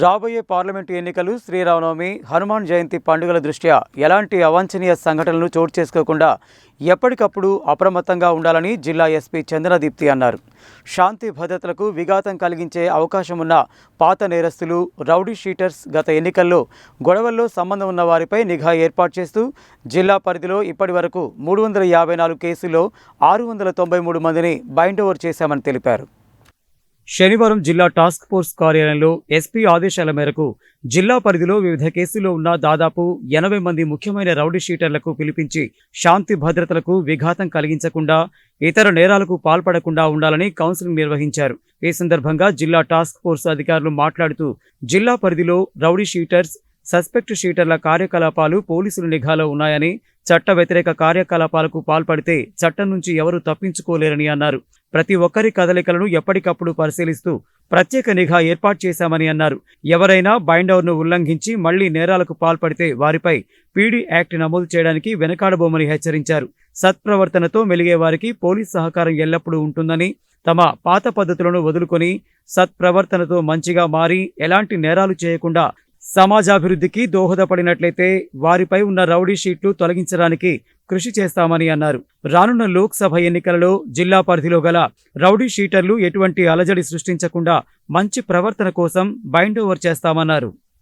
రాబోయే పార్లమెంటు ఎన్నికలు శ్రీరామనవమి హనుమాన్ జయంతి పండుగల దృష్ట్యా ఎలాంటి అవాంఛనీయ సంఘటనలు చోటు చేసుకోకుండా ఎప్పటికప్పుడు అప్రమత్తంగా ఉండాలని జిల్లా ఎస్పీ చందనదీప్తి అన్నారు. శాంతి భద్రతలకు విఘాతం కలిగించే అవకాశం ఉన్న పాత నేరస్తులు రౌడీ షీటర్స్ గత ఎన్నికల్లో గొడవల్లో సంబంధం ఉన్న వారిపై నిఘా ఏర్పాటు చేస్తూ జిల్లా పరిధిలో ఇప్పటి వరకు మూడు వందల యాభై నాలుగు కేసుల్లో ఆరు వందల తొంభై మూడు మందిని బైండ్ ఓవర్ చేశామని తెలిపారు. శనివారం జిల్లా టాస్క్ ఫోర్స్ కార్యాలయంలో ఎస్పీ ఆదేశాల మేరకు జిల్లా పరిధిలో వివిధ కేసుల్లో ఉన్న దాదాపు ఎనభై మంది ముఖ్యమైన రౌడీ షీటర్లకు పిలిపించి శాంతి భద్రతలకు విఘాతం కలిగించకుండా ఇతర నేరాలకు పాల్పడకుండా ఉండాలని కౌన్సిలింగ్ నిర్వహించారు. ఈ సందర్భంగా జిల్లా టాస్క్ ఫోర్స్ అధికారులు మాట్లాడుతూ జిల్లా పరిధిలో రౌడీ షీటర్స్ సస్పెక్ట్ షీటర్ల కార్యకలాపాలు పోలీసుల నిఘాలో ఉన్నాయని చట్ట వ్యతిరేక కార్యకలాపాలకు పాల్పడితే చట్టం నుంచి ఎవరూ తప్పించుకోలేరని అన్నారు. ప్రతి ఒక్కరి కదలికలను ఎప్పటికప్పుడు పరిశీలిస్తూ ప్రత్యేక నిఘా ఏర్పాటు చేశామని అన్నారు. ఎవరైనా బైండౌర్ను ఉల్లంఘించి మళ్ళీ నేరాలకు పాల్పడితే వారిపై పీడీ యాక్ట్ నమోదు చేయడానికి వెనకాడబోమని హెచ్చరించారు. సత్ప్రవర్తనతో మెలిగే వారికి పోలీస్ సహకారం ఎల్లప్పుడూ ఉంటుందని తమ పాత పద్ధతులను వదులుకొని సత్ప్రవర్తనతో మంచిగా మారి ఎలాంటి నేరాలు చేయకుండా సమాజాభివృద్ధికి దోహదపడినట్లయితే వారిపై ఉన్న రౌడీ షీట్లు తొలగించడానికి కృషి చేస్తామని అన్నారు. రానున్న లోక్సభ ఎన్నికలలో జిల్లా పరిధిలో గల రౌడీ షీటర్లు ఎటువంటి అలజడి సృష్టించకుండా మంచి ప్రవర్తన కోసం బైండ్ ఓవర్ చేస్తామన్నారు.